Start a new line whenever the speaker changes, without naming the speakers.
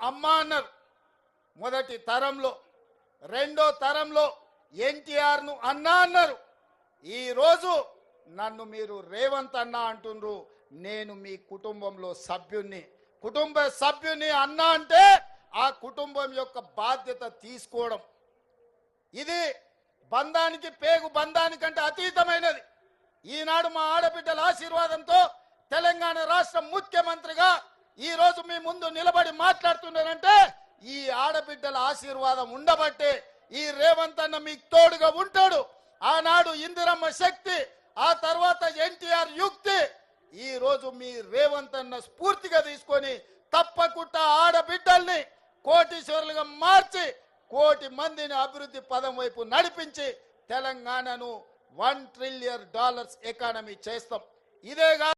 అమ్మ అన్నారు. మొదటి తరంలో రెండో తరంలో ఎన్టీఆర్ను అన్నా అన్నారు. ఈరోజు నన్ను మీరు రేవంత్ అన్న అంటుండ్రు. నేను మీ కుటుంబంలో సభ్యుణ్ణి. కుటుంబ సభ్యుని అన్న అంటే ఆ కుటుంబం యొక్క బాధ్యత తీసుకోవడం. ఇది బంధానికి పేగు బంధానికంటే అతీతమైనది. ఈనాడు మా ఆడబిడ్డల ఆశీర్వాదంతో తెలంగాణ రాష్ట్ర ముఖ్యమంత్రిగా ఈ రోజు మీ ముందు నిలబడి మాట్లాడుతున్నారంటే ఈ ఆడబిడ్డల ఆశీర్వాదం ఉండబట్టే ఈ రేవంత్ అన్న మీకు తోడుగా ఉంటాడు. ఆనాడు ఇందిరమ్మ శక్తి ఆ తర్వాత ఎన్టీఆర్ యుక్తి ఈ రోజు మీ రేవంత్ అన్న స్ఫూర్తిగా తీసుకొని తప్పకుండా ఆడబిడ్డల్ని కోటీశ్వరులుగా మార్చి కోటి మందిని అభివృద్ధి పదం వైపు నడిపించి తెలంగాణను వన్ ట్రిలియన్ డాలర్స్ ఎకానమీ చేస్తాం. ఇదే కాదు